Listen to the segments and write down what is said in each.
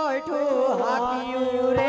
બેઠું હાક્યું રે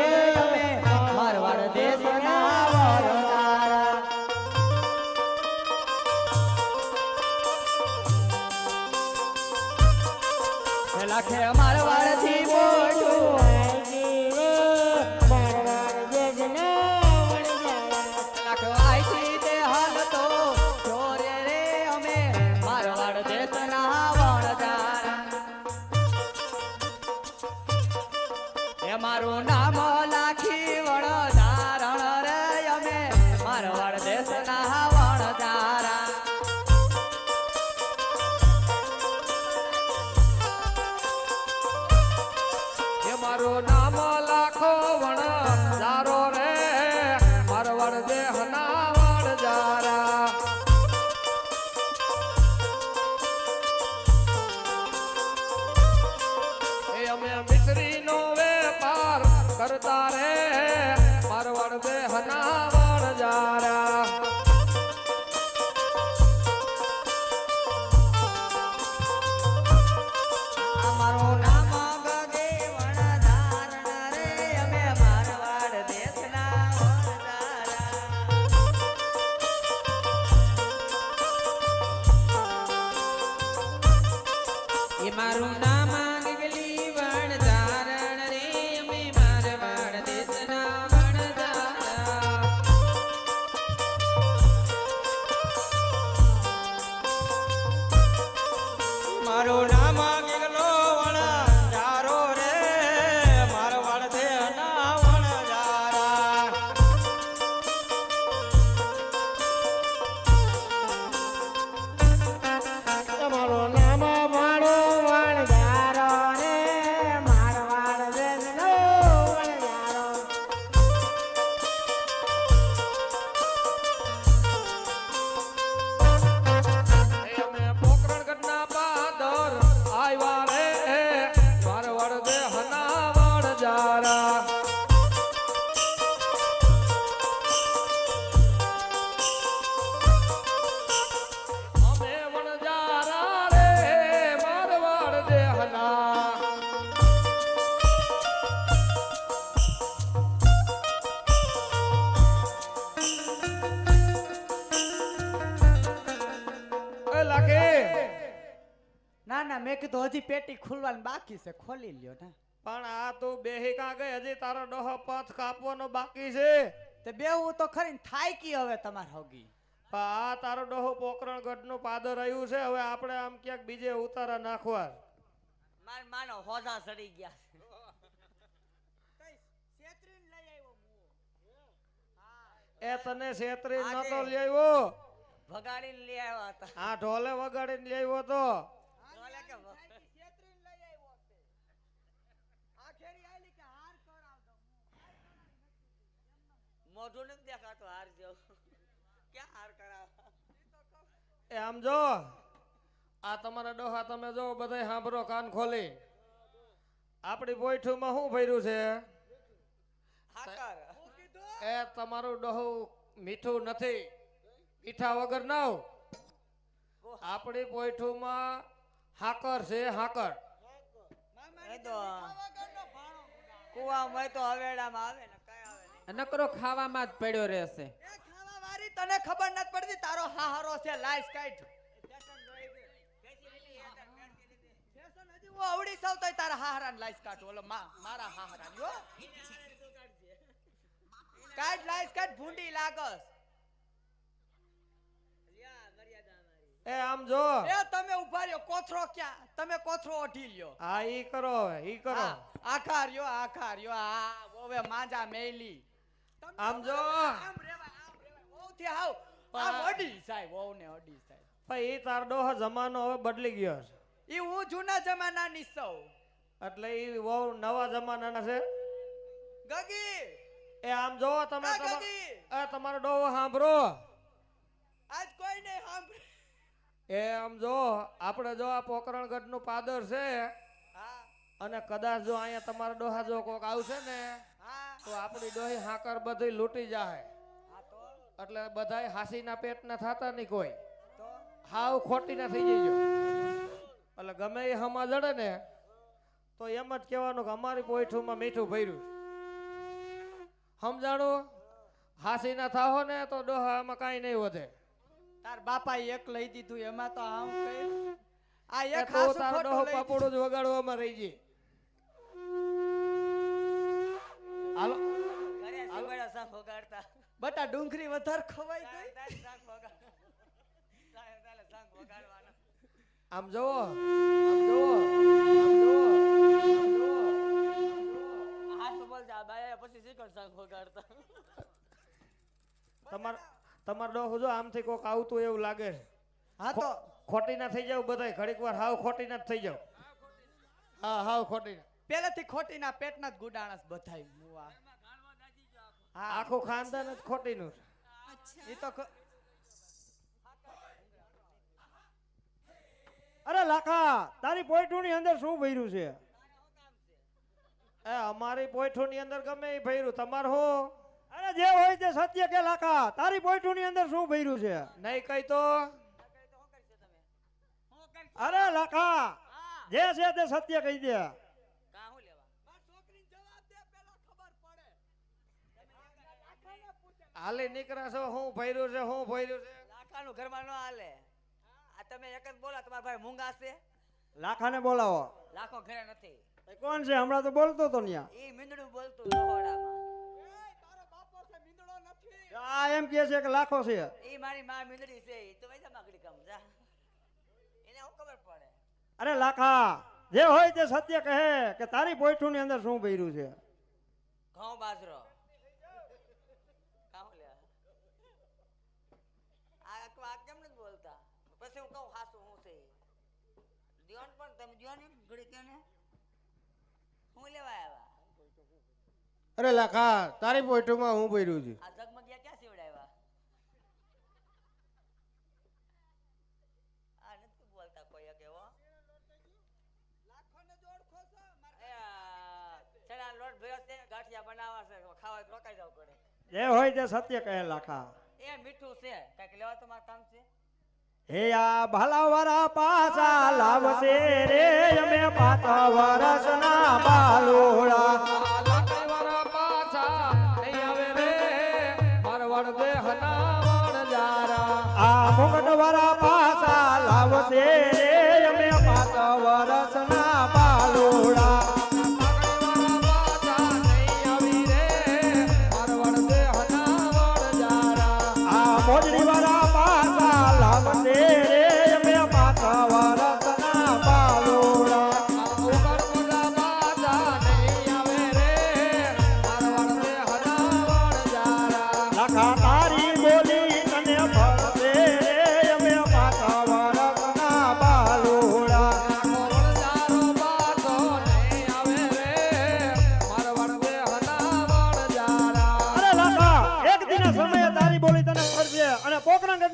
કીધું હજી પેટી ખુલવાની બાકી છે ખોલી લ્યો ને. પણ આ તો બેહી કા ગઈ? હજી તારો ડોહો પથ કાપવાનો બાકી છે. તે બેવું તો ખરી થાય કી હવે તમાર હોગી? આ તારો ડોહો પોકરણગઢનું પાદર રહ્યું છે હવે આપણે આમ ક્યાંક બીજે ઉતારા નાખવા. માર માનો હોજા સડી ગયા એ તને છેતરી. નતો લેવો વગાડીને લઈ આવ્યા હતા. આ ઢોલે વગાડીને આવ્યો તો બોલે કે વ- મોઢું નથી દેખાતો હાર જેવો. ક્યાં હાર કરાવ એ આમ જો આ તમારા ડોહા તમે જો બધા સાંભળો કાન ખોલી. આપણી બોઈઠુમાં શું ભર્યું છે? એ તમારું ડોહું મીઠું નથી. મીઠા વગર નાવ આપણી પોઈઠુમાં હાકર છે હાકર. કુવા કુવામાં તો હવેડામાં આવે ને. નકરો ખાવામાં જ પડ્યો રહેશે. એ ખાવા વાળી તને ખબર નથી પડતી તારો હાહારો છે લાઈસ કાઈટ ફેશન હજી હું અવળી સૌ તોય તારા હાહરાને લાઈસ કાઢ ઓલો મારા હાહરાને હો. કાઢ લાઈસ કાઢ ભૂંડી લાગસ. એ આમ જો. એ તમે ઊભા રહ્યો કોથરો ક્યાં? તમે કોથરો ઓઢી લ્યો. હા ઈ કરો ઈ કરો. આખા રહ્યો આખા રહ્યો. આ હવે માંજા મેલી આમ જો. આમ રેવાય આમ રેવાય વહુથી હાવ. આમ અડી સાહેબ વહુ ને અડી સાહેબ. પણ એ તાર ડોહો જમાનો હવે બદલી ગયો છે. એ હું જૂના જમાનાની સૌ. એટલે એ બહુ નવા જમાનાના છે? ગગી! એ આમ જો તમે એ તમારો ડોહો સાંભળો. આજ કોઈ નહીં સાંભળે. એ આમ જો આપણે જો આ પોકરણગઢનું પાદર છે હા. અને કદાચ જો અહીંયા તમારા ડોહા જો કોક આવશે ને તો આપણી ડોહી હાકર બધી લૂંટી જાય એટલે બધાય હાસીના પેટના થતા નહીં કોઈ. હાવ ખોટી ના થઈ જઈજો. એટલે ગમે એ હમા જડે ને તો એમ જ કહેવાનું કે અમારી પોઈઠુંમાં મીઠું ભર્યું સમજાણું હાસી ના થાહો ને તો ડોહા આમાં કાંઈ નહીં વધે. તાર બાપા એક લઈ દીધું એમાં તો આમ આ એક હાસુ ખોટું લઈ જ વગાડવામાં રહી ગઈ. હાલો. બટા ડુંગરી વધારે ખવાઈ ગઈ. આમ જોવો આમ જુઓ આમ જુઓ આમ જુઓ તમાર તમાર ડોહો જો આમથી કોક આવતું એવું લાગે. હા તો. ખોટી ના થઈ જાવ બધાય. ઘડીક વાર હાવ ખોટી ના જ થઈ જાવ. હા હાવ ખોટી ના. પેલેથી ખોટી ના પેટના જ ગુડાણસ બધાય મુવા હા. આખું ખાનદાન જ ખોટીનું. ઈ તો અરે લાખા તારી પોઈટુની અંદર શું ભર્યું છે? એ અમારી પોઈઠું ની અંદર ગમે એ ભર્યું તમાર હો. અરે જે હોય તે સત્ય કે લાખા તારી પોઈટુની અંદર શું ભર્યું છે? નહીં કઈ તો. અરે લાખા જે છે તે સત્ય કહી દે માર છોકરીને જવાબ દે પેલા ખબર પડે હાલી નીકળ્યા છો હું ભર્યું છે હું ભર્યું છે. લાખાનું ઘરમાં ન હાલે. આ તમે એક જ બોલા તમારા ભાઈ મૂંગા છે. લાખાને બોલાવો. લાખો ઘરે નથી. એ કોણ છે? હમણાં તો બોલતો તો ન્યા. એ મીંદડું બોલતું રખોડામાં એય, તારો બાપો છે મીંદડો નથી. આ એમ કે છે કે લાખો છે. એ મારી માં મીંદડી છે એ તો વૈજા માગડી કામ જા. એને હું ખબર પડે. અરે લાખા જે હોય તે સત્ય કહે કે તારી પોઈઠુની અંદર શું ભર્યું છે? ઘઉં બાજરો કાહું લે આ આખું આ કેમ નથી બોલતા પછી હું કહું હાસું હું છે દિયોન પણ તમે દિયોન એમ ઘડી કે ને હું લેવા આવ્યા અરે લખા તારી પોઈટુમાં હું ભર્યું છું. આ ક્યાં સીવડાવ્યા? આ નથી બોલતા કોઈ એ ચણા લોટ ભર્યો છે ગાંઠિયા બનાવવા છે ખાવા હોય રોકાઈ જવું પડે જે હોય તે સત્ય કહે લાખા. એ મીઠું છે કંઈક લેવા તો મારું કામ છે? હે આ ભલાવરા પાછા લાવશે રે અમે પાતા વરસના બાલુડા.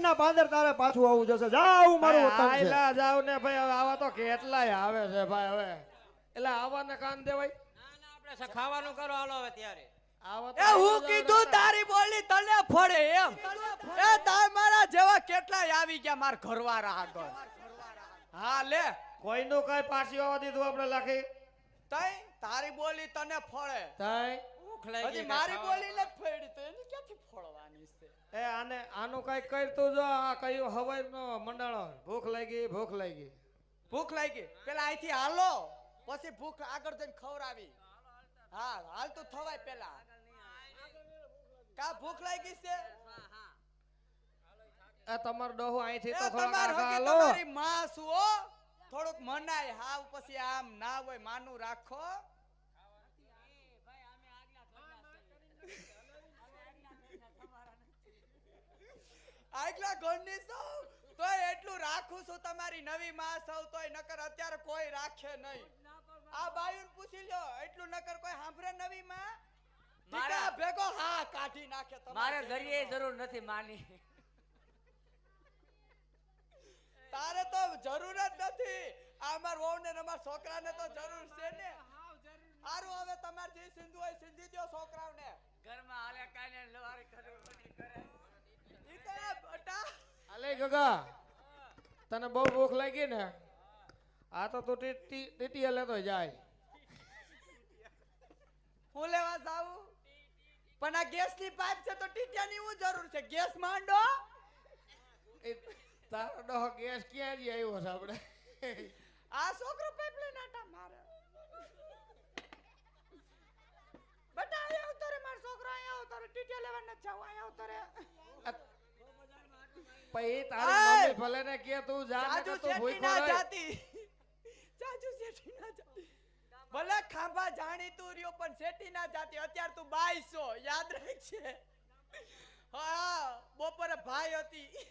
પોકરણગઢના પાદર તારે પાછું આવું જશે. જાવ મારું વતન છે. આયલા જાવ ને ભાઈ હવે આવા તો કેટલાય આવે છે ભાઈ હવે. એટલે આવાને કાન દેવાય. આપણે ખાવાનું કરો હાલો હવે ત્યારે. એ હું કીધું તારી બોલી તને ફળે એમ. એ તાર જેવા કેટલાય આવી ગયા માર ઘરવાળા આગળ. હા લે. કોઈનું કઈ પાછી આવવા દીધું આપણે લખી? તઈ તારી બોલી તને ફળે. તઈ? હજી મારી બોલી ને ફેડી તો. એની ક્યાંથી ફળવાની છે એ આને આનું કઈ કરતું જો આ કયું હવાઈ નો મંડાણો ભૂખ લાગી ભૂખ લાગી. ભૂખ લાગી. પેલા અહીંથી હાલો. પછી ભૂખ આગળ જઈને ખવડાવી. હા હાલ તો થવાય પેલા. કા ભૂખ લાગી છે? એ તમારો ડોહો અહીંથી તો થોડા તમાર હાલો. તમારી માં સુઓ થોડુંક મનાય હાવ પછી આમ ના હોય માનું રાખો. આગલા ઘરની સૌ તોય એટલું રાખું છું તમારી નવી માં સૌ તોય નકર અત્યારે કોઈ રાખે નહીં. આ બાયુન પૂછી લ્યો એટલું નકર કોઈ સાંભળે નવી માં? મારા- ભેગો હા કાઢી નાખે મારે જરીએ જરૂર નથી માની. તારે તો જરૂર જ નથી. આ અમાર વહુ ને અમાર છોકરાને તો જરૂર છે ને. સારું હવે તમારે જે સિંધુ હોય સિંધી દ્યો છોકરાઓને. ઘરમાં હાલે કાંઈ લવારી કરે અલે ગગા તને બહુ ભૂખ લાગી ને? આ તો તું ટીટી લેતો જાય. હું લેવા જાઉં? પણ આ ગેસની પાઇપ છે તો ટીટિયાની હું જરૂર છે? ગેસ માંડો. તારો ડોહો ગેસ ક્યાં જઈ આવ્યો છે આપણે? આ છોકરો પાઇપ લઈને આટા મારે. બટા અહીંયા આવતો રે મારો છોકરો અહીંયા આવતો રે. ટીટિયા લેવા ન જાવ અહીંયા આવતો રે. પછી તારી મમ્મી ભલે ને કે તું જા જાજુ નકર તું શેઠી ભૂખ્યો ના. જાતી. જાજુ શેઠી ના જાતી. ભલે ખાંભા જાણીતું રહ્યો પણ શેઠી ના જાતી. અત્યારે તું બાઈ છો યાદ રાખજે. હા બપોરે ભાઈ હતી.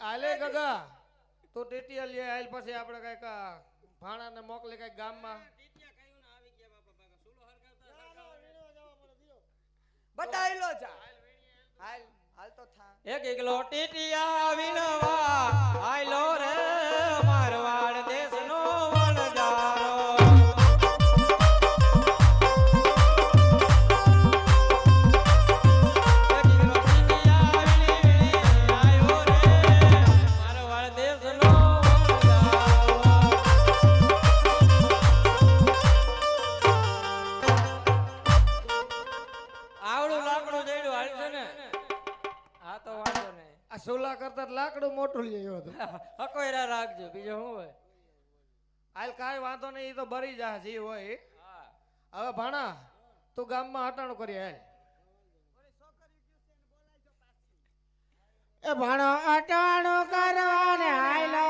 આલે ગગા તું ટીટીએલ લે આલ પછી આપણે કંઈક ભાણા ભાણાને મોકલે કંઈક ગામમાં. બટાઈલો જા. હાલ. એક એકલો ટીટિયા વિનવા આયલો રે મારવાડ સોલા કરતા લાકડું મોટું લઈ આવ્યો હતો. હકોયરા રાખજો બીજો શું હોય? હાલ કાંઈ વાંધો નહીં એ તો ભરી જા જે હોય. હવે ભાણા તું ગામમાં હટાણું કરી હાલ. એ ભણો અટાણો કરવાને આયલો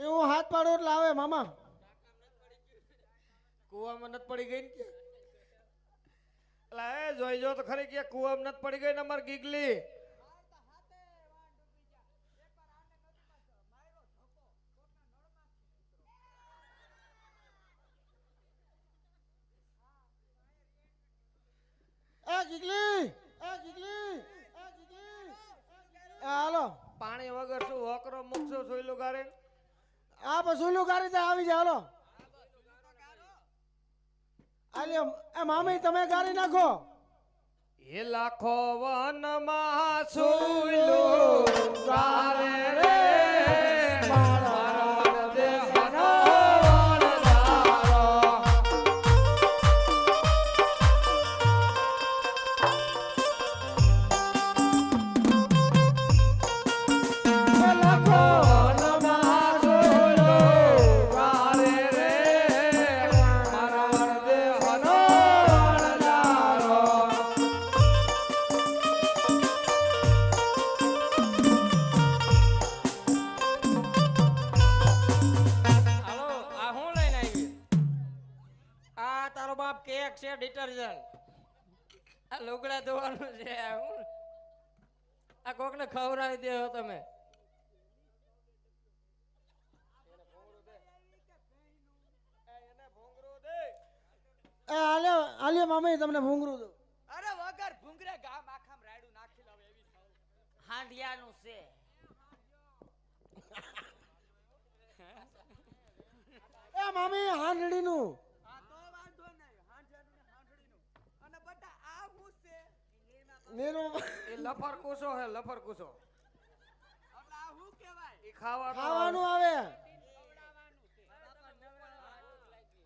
એવું હાથ પાડો એટલે આવે મામા. કુવામાં નથી પડી ગઈ ને કે? એટલે એ જોઈ જો તો ખરી કે કુવામાં નથી પડી ગઈ ને અમાર ગીગલી. પાણી વગર શું વકરો મૂકશો સોયલું ગારે આ પશુનું ગાડી તો આવી જાવ હાલો. મામી તમે ગાડી નાખો. એ લાખો વનમાં સુલુ ગારે રે. વગર ભૂંગરે ગામ આખામ રાયડું નાખી લાવે એવી હાંડિયાનું છે. એ મામી હાંડડીનું. હા તો વાંધો નહીં. હાંઠિયાનું ને હાંઠડીનું અને બટા આ હું છે? નીરું એ લફર કૂસો હે લફર કૂસો એટલે આ હું કહેવાય? એ ખાવા ખાવાનું આવે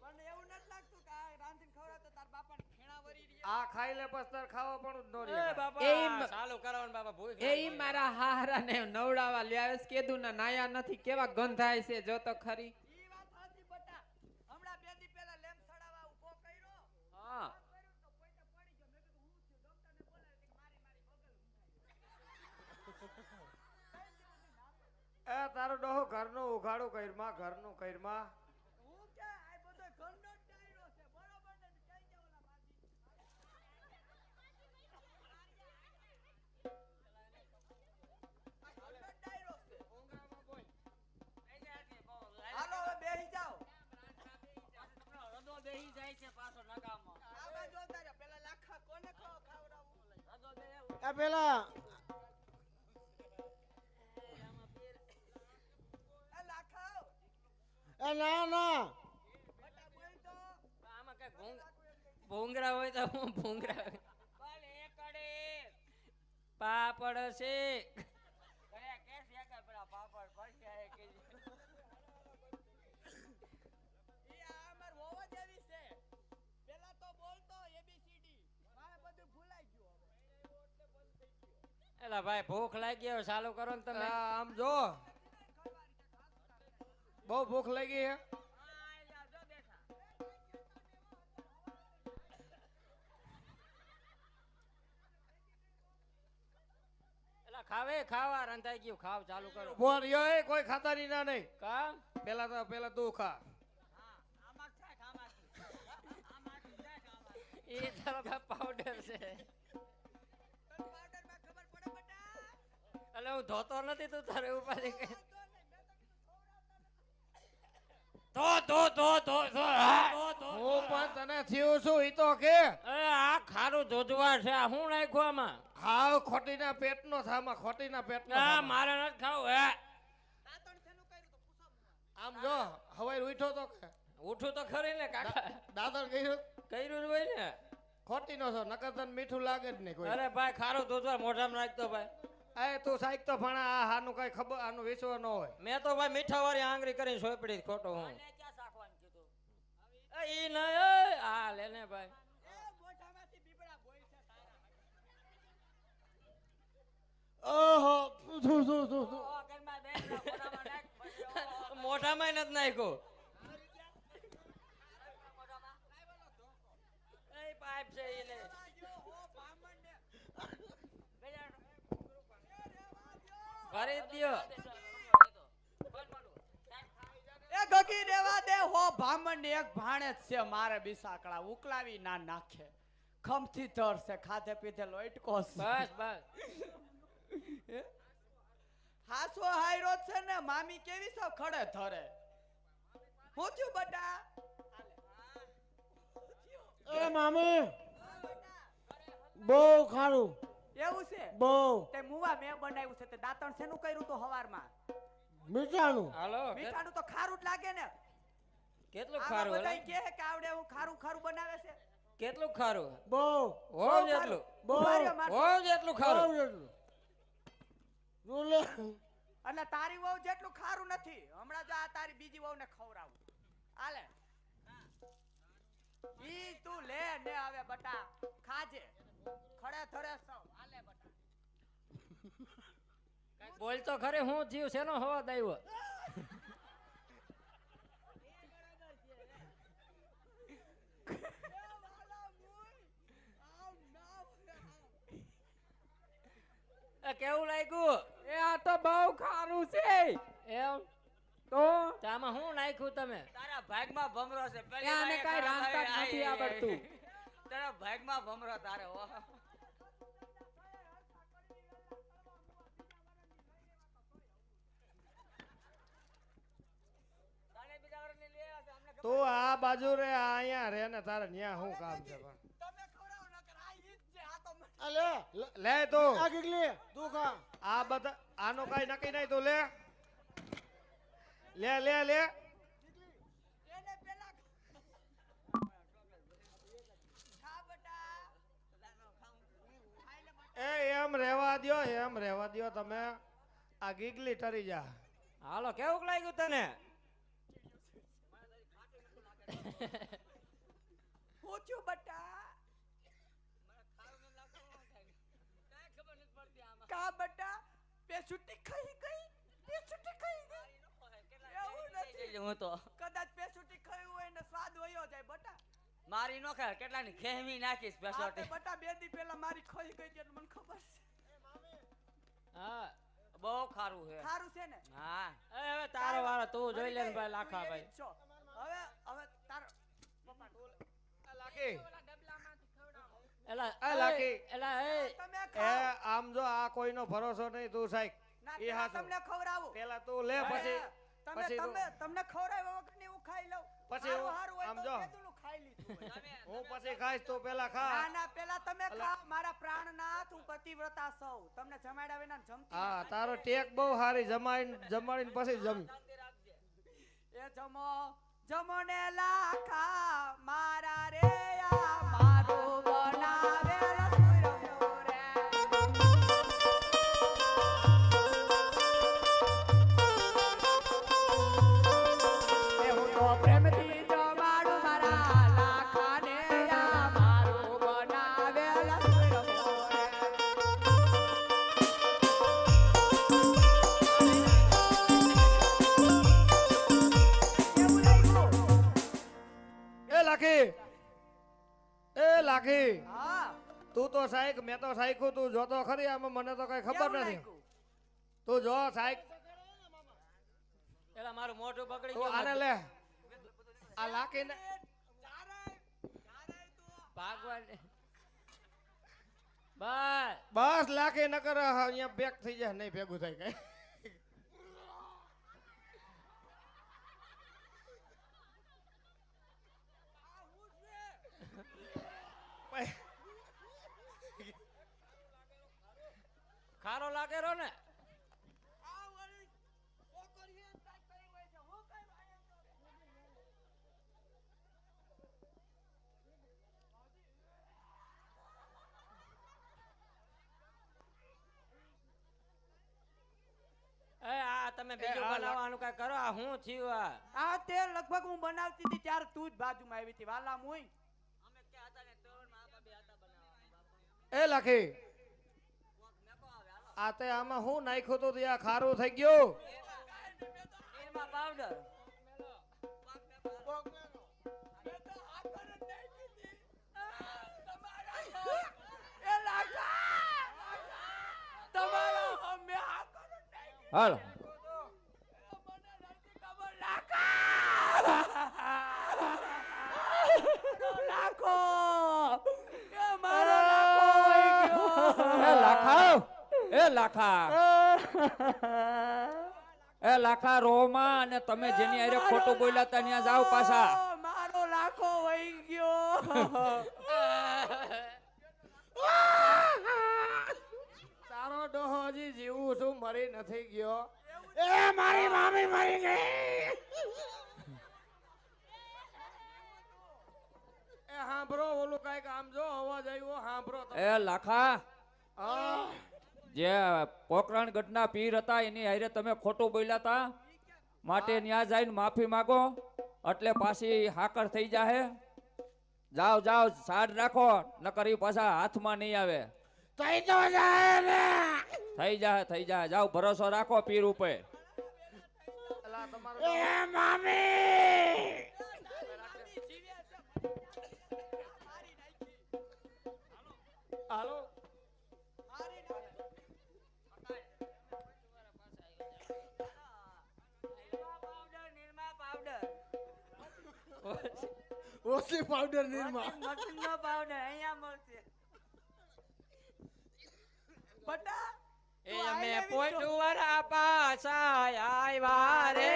પણ એવું નથી લાગતું કે આ રાંધીને ખવડાવતો તાર બાપાને ફેણા વરી રહ્યા આ ખાઈ લે પસ્તર તાર ખાવા પણ જ રે એ બાપા ચાલુ કરવાનું બાપા ભૂખ એ મારા હારા ને નવડાવા લ્યાવેસ કીધું ના નાયા નથી. કેવા ગંધાય છે? જો તો ખરી. ઈ વાત સાચી બટા. હમણાં બે દી પહેલા લેમ સડાવા ઊભો કર્યો. હા. કર્યું તો પોઈન્ટ પડી ગયો. મેં કીધું હું થયું ડોક્ટરને બોલાવી કે મારી મારી બગલ એ તારો ડોહો ઘરનું ઉઘાડું કઈરમાં ઘરનું કઈરમાં ના ના. ભૂંગરા હોય તો હું ભૂંગરા પાપડ છે. એલા ભાઈ ભૂખ લાગી હવે ચાલુ કરો ને તમે. આમ જો. બહુ ભૂખ લાગી એલા ખાવે ખાવા રંધાઈ ગયું. ખાવ ચાલુ કરો. બોલ યો એ કોઈ ખાતાની ના નહીં કા? પેલા તો પેલા તું ખા. છે એ તારો પાવડર છે. એટલે હું ધોતો નથી તું તારે ઉપાધિ તો હા, હું પણ તને થયું છું ઈ તો કે. અરે આ ખારું ધોધવા છે આ શું નાખ્યું આમાં? હાવ ખોટીના પેટનો થામાં ખોટીના પેટનો થામાં. મારે નથી ખાવું હે. આમ જો હવે ઉઠો તો કે. ઉઠું તો ખરી ને કાકા. દાદર કર્યું? કર્યું હોય ને. ખોટીનો છો નકર તને મીઠું લાગે જ નહીં કોઈ. અરે ભાઈ ખારું ધોધવા મોઢામાં નાખતો ભાઈ. એ તું સાઈક તો ભણા આ હાનું કઈ ખબર આનું વિશ્વ ન હોય. મેં તો ભાઈ મીઠા વાળી આંગળી કરીને સોપડી ખોટો હું. આને ક્યાં શાકવાનું કીધું? એ ઈ ન એ આ લે ને ભાઈ. એ મોઢામાંથી બીબડા બોય છે ઓહો મોઢામાં નથી નાખ્યું. એ પાઇપ છે ઈ લે આ જો હો બામણ ને બેજાર જ દ્યો. એ ગગી રેવા દે હો ભામણ એક ભાણે જ છે મારે બિસાકડા ઉકલાવી ના નાખે. ખમથી ધરશે ખાધે પીધે લોટકો બસ બસ. હાસો હાયરો છે ને મામી કેવી છો ખડે ધરે. હું થયું બટા? એ મામી બહુ ખારું. એવું છે? બહુ. તે મુવા મેં બનાવ્યું છે તે દાંતણ શેનું કર્યું તો હવારમાં? મીઠાનું. હાલો મીઠાનું તો ખારું જ લાગે ને. કેટલું ખારું હલે? કે આવડે હું ખારું ખારું બનાવે છે. કેટલું ખારું બહુ. બહુ જેટલું. બહુ. હોવ જેટલું ખારું. જેટલું. રૂલે એટલે તારી વહુ જેટલું ખારું નથી. હમણાં જો આ તારી બીજી વહુ ને ખવડાવું. હાલે. ઈ તું લે ને હવે બટા. ખાજે. ખડે થડે સૌ. બોલ તો ખરે હું જીવ શેનો હવા દાવ્યો કેવું લાગ્યું? એ આ તો બહુ ખારું છે. એમ? તો? તો આમાં શું નાખ્યું તમે? તારા ભાગમાં ભમરો છે. પેલી એ આને રાંધતા નથી આવડતું. તારા ભાગમાં ભમરો તારે તું આ બાજુ રે આ અહીંયા રે ને તારે ન્યા શું કામ છે પણ. તમે ખવડાવો નકર આ ઈ જ છે આ તો આ લે. તું. આ કીકલી તું ખા. આ બધા આનો કઈ નક્કી નહીં તો લે. લે લે લે. એ એમ રહેવા દ્યો એમ રહેવા દ્યો તમે. આ ગીગલી ટરી જા. હાલો કેવું લાગ્યું તને? હું છું બટા કા બટા? બે છુટ્ટી ખાઈ ગઈ? બે છુટ્ટી ખાઈ ગઈ એવું નથી. હું તો. કદાચ બે છુટ્ટી ખાઈ હોય ને સ્વાદ વયો જાય બટા. મારી નો ખાય કેટલાની ખેમી નાખીશ પેસોટી. બટા બે દી પહેલા મારી ખોઈ ગઈ છે એટલે મને ખબર છે. હા. બહુ ખારું છે. સારું છે ને? હા. એ હવે તારો વારો તું જોઈ લે ભાઈ લાખા ભાઈ એવી જ છો. હવે હવે તારો પપ્પા ઢોલ. લાખી એલા એ લાખી. એલા એ તમે એ ખાઓ. આમ જો આ કોઈનો ભરોસો નહીં તું સાઈક ના એ પેલા તમને ખવડાવું. પેલા તું લે પછી તમે તમે તમને ખવડાવ્યા વગર હું ખાઈ લઉં. પછી હારું હું- હારું હોય આમ જો. ખાઈ લીધું હું પછી ખાઈશ તું પેલા ખા. ના ના પેલા તમે ખાઓ. મારા પ્રાણનાથ હું પતિવ્રતા સૌ. તમને જમાડ્યા વિના જમતી હા તારો ટેક બહુ સારી જમાડીને જમાડીને પછી જમ. એ જમો. જમો ને લાખા મારા રે આ તું સાહેબ મેં તો સાઈકું તું. જોતો ખરી આમાં મને તો કઈ ખબર નથી. તું જો સાહેબ. એલા મારું મોઢું બગડી તું આને લે. આ લાખીને ભાગવાન. બસ. બસ લાખી ન કરે અહીંયા બેક થઈ જાય નહીં ભેગું થાય કઈ. ખારો લાગે રો ને? એ આ તમે બીજું બનાવવાનું કઈ કરો? આ હું થયું આ? આ તે લગભગ હું બનાવતી હતી ત્યારે તું જ બાજુમાં આવી હતી. વાલા મુઈ. એ લાખી આ તે આમાં હું નાખ્યો તો ત્યાં ખારું થઈ ગયું. પાવડર. હાલ મને નથી ખબર લાગા લાખો એ મારો લાખો વહી ગયો. એ લાખા એ લાખા. એ લાખા રોમા અને તમે જેની હારે ખોટું બોલ્યા ત્યાં જાઓ પાછા મારો લાખો વહી ગયો તારો ડોહો હજી જીવું છું મરી નથી ગયો એ હાંભળો ઓલું કાંઈક આમ જો અવાજ આવ્યો હાંભળો તમે. એ લાખા આ, જે પોકરણ ગઢના પીર હતા એની હારે તમે ખોટું બોલ્યા હતા માટે ન્યા જઈને માફી માંગો એટલે પાછી હાકર થઈ જાહે. જાઓ જાઓ સાડ રાખો નકર ઈ પાછા હાથમાં નહીં આવે. થઈ જાય થઈ જાય જાઓ ભરોસો રાખો પીર ઉપર. અલા, હાલો. ઓછી પાવડર નિર્મા મટનનો પાવડર અહીંયા મળશે. બટા એ અમે પોટુવરા પાછા આવ્યા રે.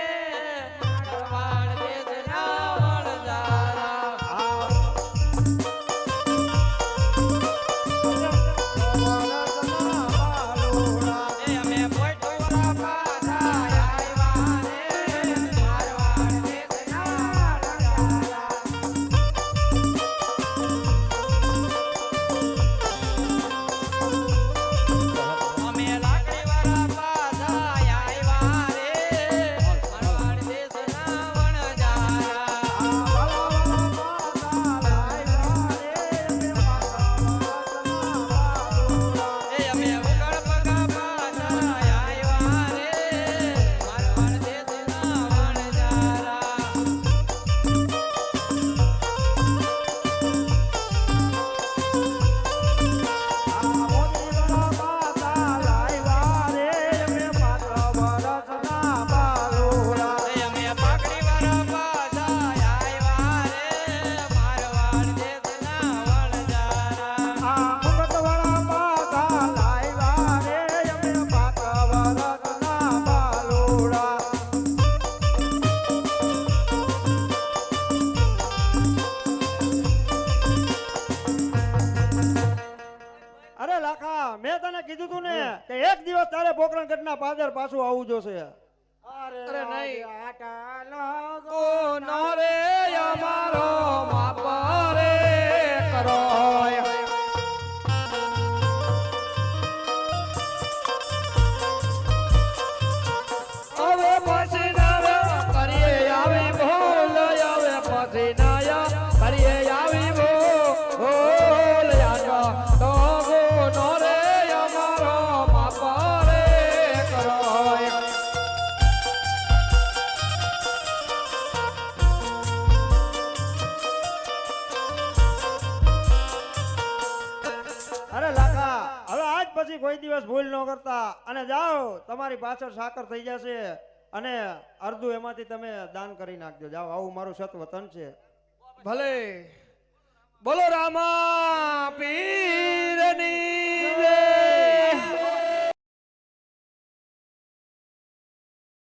પાછું આવવું ભૂલ ન કરતા. અને જાઓ, તમારી પાછળ સાકર થઈ જશે. અને અડધું એમાંથી તમે દાન કરી નાખજો. જાઓ, આવું મારું સત વતન છે. ભલે. બોલો રામા પીર